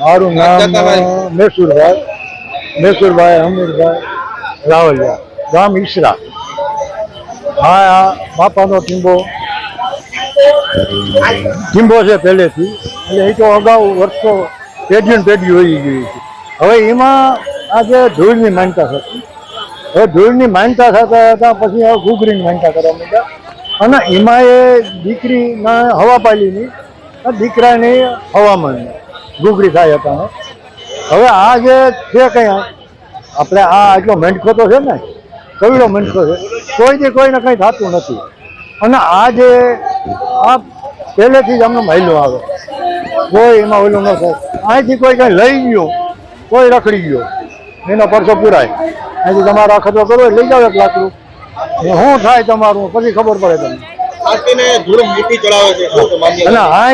મારું નામ મેસુરભાઈ મેસુરભાઈ હમીરભાઈ રાવલિયા ગામ ઈસરા. હા આ બાપાનો ટીંબો. ટીંબો છે પહેલેથી. એટલે એ તો અગાઉ વર્ષો પેઢી ને પેઢી હોઈ ગઈ છે. હવે એમાં આ જે ધૂળની માનતા થતી હવે ધૂળની માનતા થતા હતા પછી હવે ઘૂઘરીની માનતા કરવા માંડ્યા. અને એમાં એ દીકરીના હવાપાલીની દીકરાની હવામાન ઘૂઘરી થાય હતા હવે આ જે છે કંઈ, આપણે આ આટલો મેંઢખો તો છે ને કવિડો મેંઢખો છે કોઈથી કોઈને કંઈ થતું નથી. અને આ જે, આ પહેલેથી જ અમને મહિલો આવે. કોઈ એમાં ઓલું ન થાય. અહીંથી કોઈ કંઈ લઈ ગયો, કોઈ રખડી ગયો, એનો પરસો પુરાય. અહીંથી તમારો અખતરો ખતરો કરો લઈ જાઓ એક લાકડું. શું થાય તમારું, પછી ખબર પડે તમને. આરતીને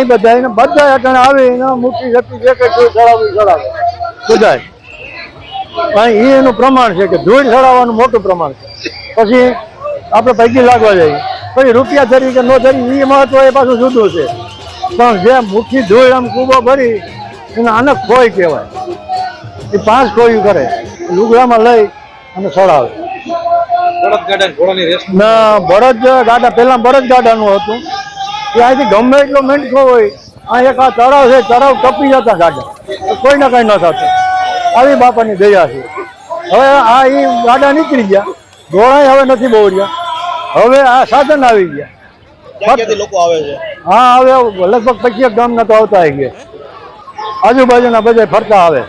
એ બધા બધા અટણ આવે એને મૂકી શક્તિ એનું પ્રમાણ છે કે ધૂળ ચડાવવાનું મોટું પ્રમાણ છે. પછી આપણે પૈકી લાગવા જઈએ. પછી રૂપિયા તરીકે ન ધરી એ મહત્વ એ પાછું જુદું છે. પણ જે મુઠ્ઠી ધૂળ આમ કૂબો ભરી, એને આને ખોય કહેવાય. એ પાંચ ખોયું કરે. લુગડામાં લઈ અને ચડાવે. ના બળદ ગાડા પહેલા બળદ ગાડાનું હતું. ત્યાંથી અહીંથી ગમે એટલો મેંઢખો હોય આ એક આ તળાવ છે તળાવ ટપી જતા ગાડા. કોઈ કોઈને કઈ ન થતું. આવી બાપાની દયા છે. હવે આ એ ગાડા નીકળી ગયા. ઘોડાય હવે નથી બહુ રહ્યા હવે આ સાધન આવી ગયા. લોકો આવે છે? હા હવે લગભગ પચીસ ગામના તો આવતા આવી ગયા. આજુબાજુના બધા ફરતા આવે.